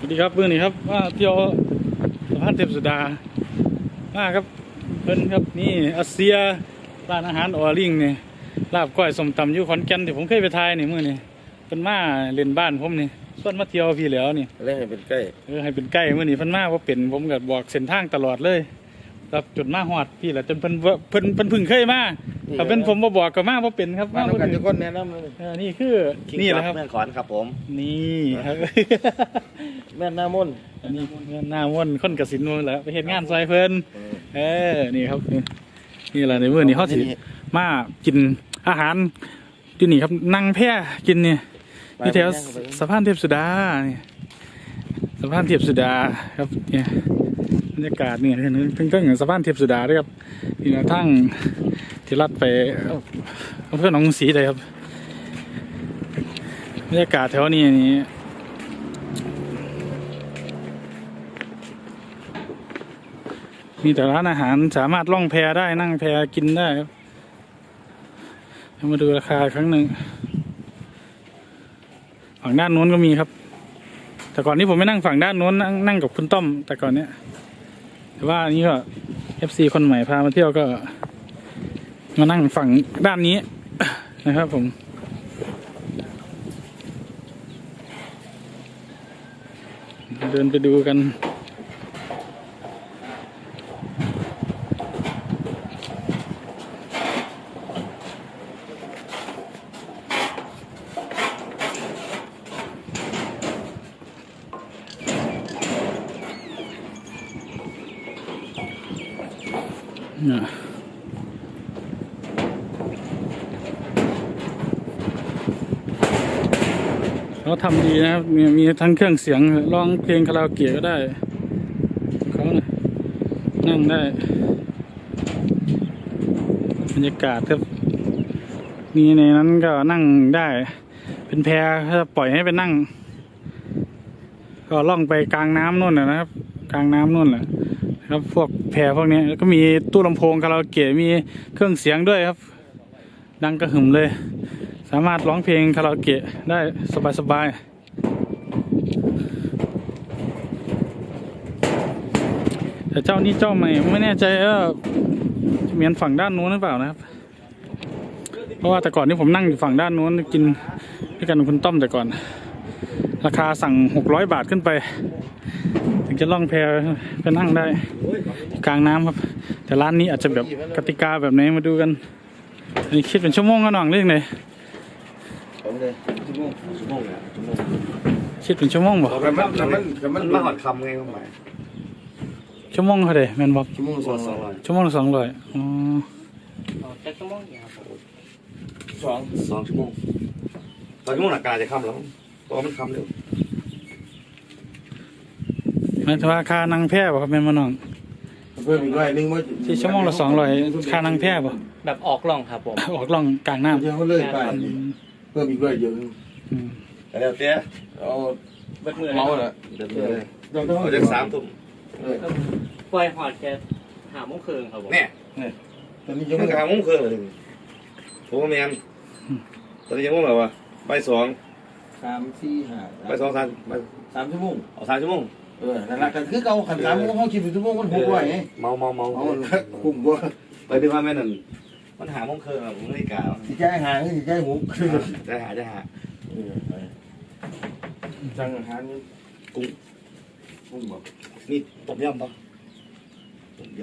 สวัสดีครับเพื่อนนี่ครับว่าเที่ยวสะพานเทพสุดามาครับเพิ่นครับนี่อาเซียร้านอาหารออริงนี่ลาบก้อยสมตำอยู่ขอนแก่นที่ผมเคยไปทายนี่มื้อนี่เพิ่นมาเล่นบ้านผมนี่ส่วนมาเที่ยวพี่แหล้วนี่เล่นให้เป็นใกล้เออให้เป็นใกล้มื้อนี้เพิ่นมาบ่เป็นผมก็บอกเส้นทางตลอดเลย ครับจนมาฮอดพี่แหละจนเพิ่นว่าเพิ่นเพิ่นเพึ่งเคยมาถ้าเป็นผมบ่บอกก็มาบ่เป็นครับมามาต้อบ่งกันถึทุงกคนแนะนำเลยเออนี่คือนี่แหละครับแม่นขอนครับผม นี่ครับ แม่นหน้ามนต์อันนี้หน้าม่วนคนกสินนู่นแหล้วไปเห็นงานซอยเพิ่นเออนี่ครับนี่นี่แหละในมื้อนี้เขาสิมากินอาหารที่นี่ครับนั่งแพร่กินนี่ที่แถวสะพานเทพสุดานี่สะพานเทพสุดาครับเนี่ยบ รรยากาศเนี่ยเห็นเพิ่งก็อย่างสะพานเทพสุดาด้วยครับนี่นะทั้งที่ลัดไปอำเภอหนองกรุงศรีเลยครับบรรยากาศแถวนี้นี่มีแต่ร้านอาหารสามารถล่องแพได้นั่งแพกินได้ครับมาดูราคาครั้งหนึ่งฝั่งด้านนู้นก็มีครับ แต่ก่อนนี้ผมไม่นั่งฝั่งด้านนู้นนั่งนั่งกับคุณต้อมแต่ก่อนเนี้ย แต่ว่าอันนี้ก็เอฟซีคนใหม่พามาเที่ยวก็ มานั่งฝั่งด้านนี้นะครับผมเดินไปดูกัน นี่ยเขาทำดีนะครับ มีมีทั้งเครื่องเสียงร้องเพลงคาราโอเกะก็ได้ เขานะนั่งได้บรรยากาศครับมีในนั้นก็นั่งได้ เป็นแพถ้าปล่อยให้ไปนั่ง ก็ล่องไปกลางน้ำนู่นนะนะครับ กลางน้ำนู่นแหละ ครับพวกแพรพวกนี้แล้วก็มีตู้ลำโพงคาราโอเกะมีเครื่องเสียงด้วยครับ ดังกระหึ่มเลย สามารถร้องเพลงคาราโอเกะได้สบายๆแต่เจ้านี้เจ้าใหม่ไม่แน่ใจว่าจะเมือนฝั่งด้านนู้นหรือเปล่านะครับ เพราะว่าแต่ก่อนที่ผมนั่งอยู่ฝั่งด้านนู้นกินด้วยกันคุณต้อมแต่ก่อน ราคาสั่งหกร้อยบาทขึ้นไป ถึงจะล่องแพไปนั่งได้ กลางน้ำครับ แต่ร้านนี้อาจจะแบบกติกาแบบไหนมาดูกันอันนี้คิดเป็นชั่วโมงก็น้องเรื่องไหนผมเลยชั่วโมงชั่วโมงเนี่ยชั่วโมงคิดเป็นชั่วโมงบ่แต่มันแต่มันแต่มันมาหอดคำไงก็หมายชั่วโมงเท่าไหร่แมนบอกชั่วโมงสองสองร้อยชั่วโมงละสองร้อยอ๋อจะชั่วโมงเดียวครับผมสองสองชั่วโมงตอนชั่วโมงหนักการจะคำแล้วตอนมันคำเร็ว หมายถึงว่าค่านั่งแพบ่ครับแมนมาน้อง เพิ่มอีกร้อยหนึงว่าที่ชั่วโมงละสองร้อยค่านั่งแพบ่ แบบออกล่องครับผม ออกล่องกลางน้เดี๋ยวเขาเลยไปำอืมเพิ่มอีกร้อยเดียวนึงอืมแต่เดี๋ยวเตี้ยเอาเบิดมือเมาส์ละเดี๋ยวเลยเดี๋ยวต้องเอาจากสามทุ่มเออปล่อยหอดแกหาโมงคืนครับผมเนี่ยตอนนี้ยัยังงไม่ไม่ทำมุ่งเครื่องเลยผมว่าแมนตอนนี้ยังมุ่งแบบว่าใบสองสามสี่ห้าใบสองสามใบสามชั่วโมงเอาสามชั่วโมง เออนั่นแหละกันคือเขาขันสามชั่วโมงเขาคิดเป็นชั่วโมงมันหกร้อยไงเมาเมาเมาเอาละคุ้มกว่าไปดูว่าแม่นั่นมันหาโมงเครื่องอะผมไม่กล่าวสิใจหางสิใจหมูจะหาจะหาเออไปสั่งอาหารนี่กุ้งกุ้งแบบนี่ต้มยำปะต้มย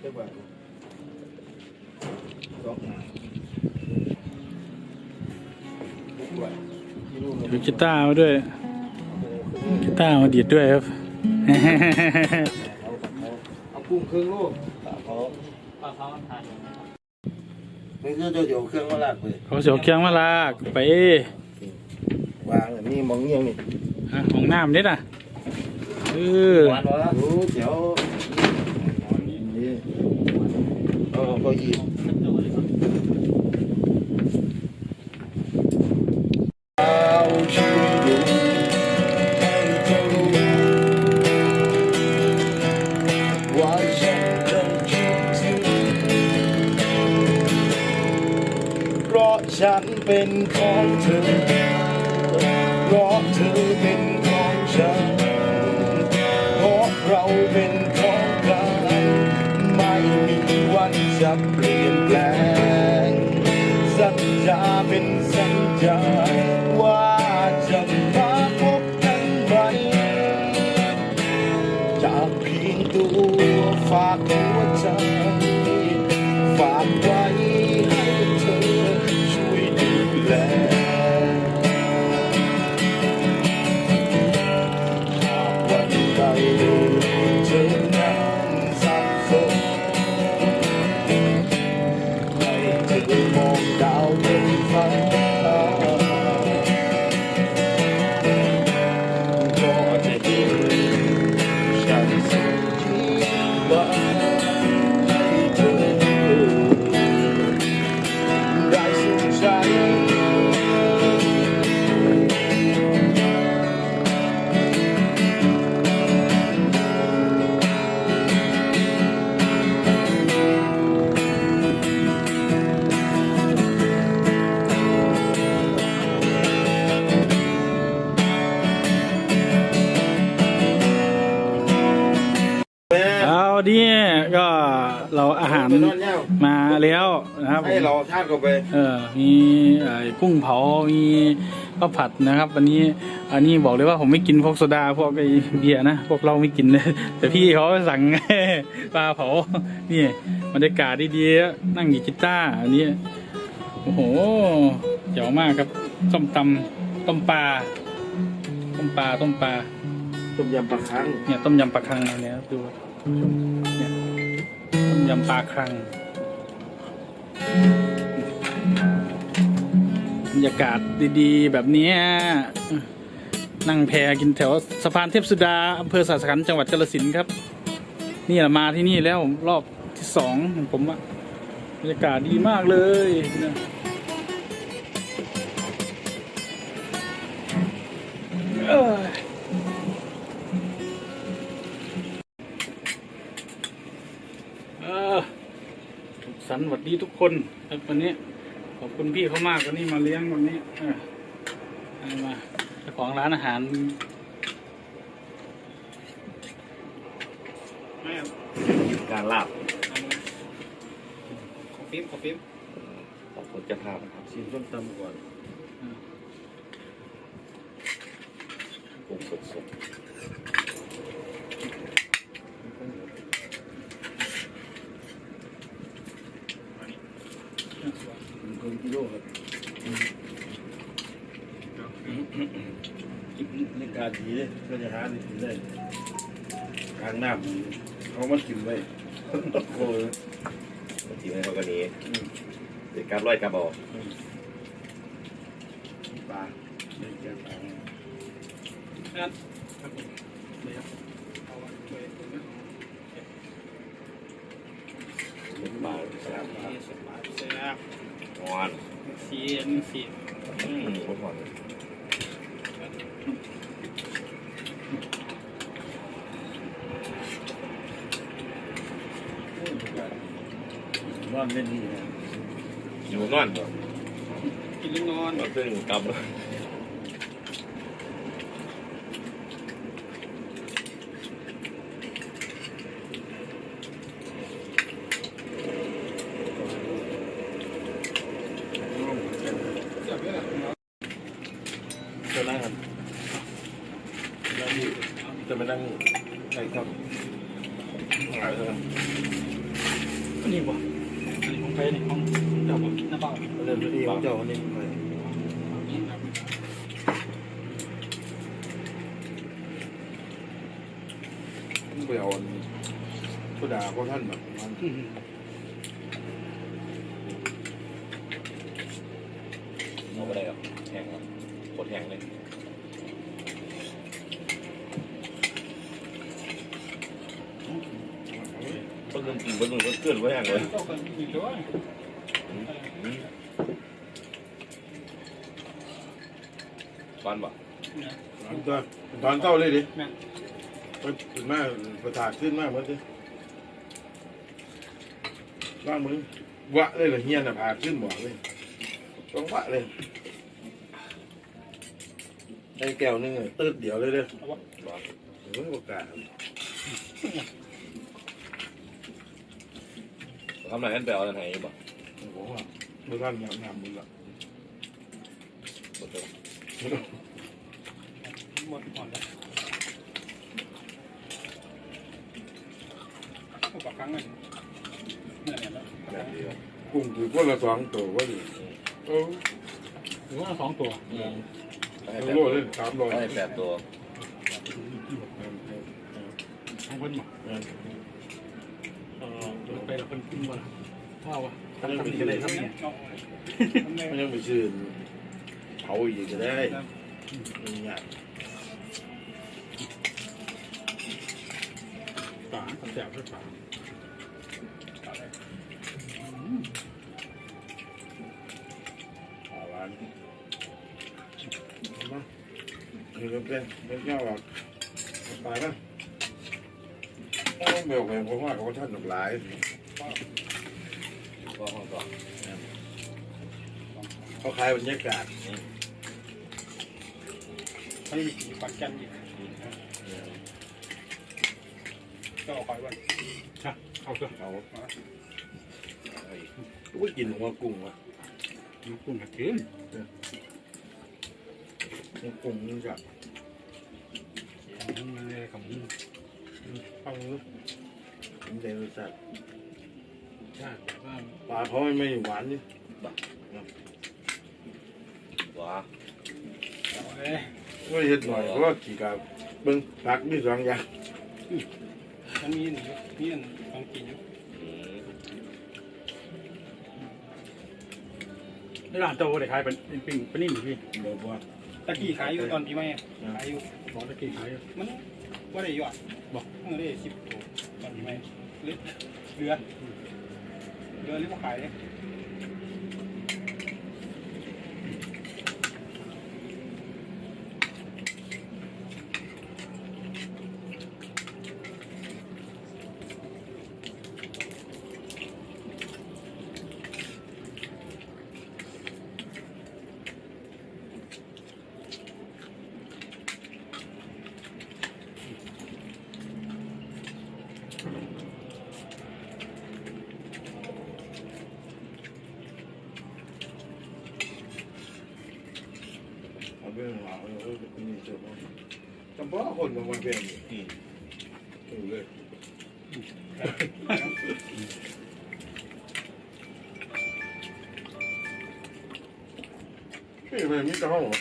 เรียกว่า กิโลถือกีตาร์มาด้วยกีตาร์มาดีดด้วยครับ เอากุ้งครึ่งโลเขาปลาเขาทานไม่ใช่เดี๋ยวเครื่องมาลากไปเขาเสียวเคียงมาลากไปวางแบบนี้มองเงี้ยงนี่อะของน้ำนิดอะเออหวานวะโอ้เดี๋ยวนี่เอาก็ยีเเป็นของเธอ เอาดิก็เราอาหารไปนอนแล้วมาแล้วนะครับผมให้เราทานเข้าไปเออมีไอ้กุ้งเผามีข้าวผัดนะครับวันนี้อันนี้บอกเลยว่าผมไม่กินพวกโซดาพวกไอ้เบียร์นะพวกเราไม่กินเลยแต่พี่เขาสั่งปลาเผานี่บรรยากาศดีๆนั่งดีดกีตาร์อันนี้โอ้โหเจ๋วมากครับต้มตำต้มปลาต้มปลาต้มปลาต้มยำปลาคังเนี่ยต้มยำปลาคังอันเนี้ยดูเนี่ย ต้มยำปลาครังบรรยากาศดีๆ แบบนี้นั่งแพกินแถวสะพานเทพสุดาอำเภอสาสขันธ์จังหวัดกาฬสินธุ์ครับ นี่แหละมาที่นี่แล้วรอบที่สองของผมอะบรรยากาศดีมากเลยนะเออ คนครับวันนี้ ขอบคุณพี่เขามากวันนี้มาเลี้ยงวันนี้เออเอามาเจ้าของร้านอาหารไม่เอาการลาบเอามาขอฟิปขอฟิปขอบคุณเจ้าภาพนะครับชิมส้มตำก่อน กุ้งสดสด หนึ่งครึ่งกิโลครับในการดีเลยก็จะหาด้กินได้กลางน้ำเขามากินไว้โอ้ยบางทีมันก็นี้เด็กการร้อยกระบอกปลาได้แก่ปลานั่นครับผมเดี๋ยวเอาไว้ช่วยผมนะเล็กบาสลับนี่สลับเสียบงอนสีอันนี้สีอืมโคตรหวาน นอนเล่นนี่นะอยู่นอนบ่กินแล้วนอนนอนซึ่งกลับเลย จับไว้ละ จะนั่งกันนั่งนี่ จะมานั่งไหนครับหายเลยอันนี้บ่อันนี้ของใครนี่ของเจ้าบ่หน้าบ้านเริ่มที่เจ้านี่ไปไปเอาผู้ด่าพวกท่านแบบมัน เอาไปได้ครับแห้งครับโคตรแห้งเลย ต้นนึงกินเกลื่อนไว้แห้งเลยฟันบ้านบ่ตอนตอนเก้าเลยดิไปถึงมาประถาขึ้นมากเมือนดิว่างมึงวะเลยเหรอเฮียน่ะพาขึ้นบอเลยจังวะเลยไอ้แก้วนึงอะตืดเดี๋ยวเลยเด้อบอกเฮ้ยโอกาส ทำอะไรกันแปลว่าไหนบ่ผมว่าเมื่อท่านงามงามมึงละบ่เจอหมดหมดแล้วปากครั้งเลยนี่เนี่ยแล้วแบบเดียวกุ้งคือคนละสองตัวว่าดิเออหรือว่าสองตัวอืมเอาโลเลยสามร้อยให้แปดตัวของเพิ่นหมด เออไปล้วเพิ่นกินบ่ล่ะว้าวทำทำนี่ก็ได้ทำเนี่ยมันยังไปชื่นเผาอีกก็ได้นี่ยากป่าแสบด้วยป่าหาร้านมานี่ก็เป็นเป็นเงาแบบตายนะโอ้เบลไปผมว่าเขาท่านหนุกหลาย ก็ห้องก่อนเขาขายบรรยากาศเขามีสีปันกันอีกก็เอาไปไว้ใช่เอาเถอะเอาก็กินหัวกุ้งวะกุ้งกินหัวกุ้งนี่จ้ะมันเลยกับมึงฟังรู้มันได้รสชาติ ใช่ว่าปลาเขาไม่ไม่หวานนี่ว้าเอ้ยไม่เห็ดหน่อยเพราะว่าขี่กับเบิ้งผักมีสองอย่างมันมีหนึ่งมีอันของกินอยู่อืมในร้านโตได้ขายเป็นปิ้งเป็นนิ่มพี่บอกว่าตะกี้ขายอยู่ตอนปีใหม่อะขายอยู่บอกตะกี้ขายมันว่าได้ยอดบอกเออได้สิบตัวตอนปีใหม่เหลือเหลือ เดินรีบมาขายเลย เอาไปหาเออนี่เจ้างจำเพาะคนมันมาเป็นอืมถูกเลยนี่มันมีแต่ห้องเหรอ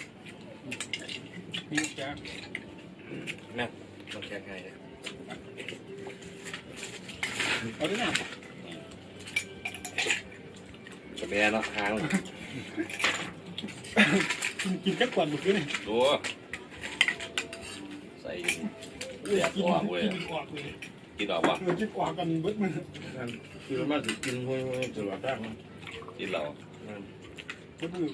มีลูกจ้าแม่ต้องแก้ไขนะเอาด้วยนะจะแม่เนาะหาง กินกินแค่ก่อนบุกด้วยนี่ดูใส่เสียบกินออกเว้ยกินออกเลยกินออกปะเออกินออกกันเบิดมือนั่นคือมาสิกินห้วยห้วยตลอดทางนะกินเรานั่นเบิดมือ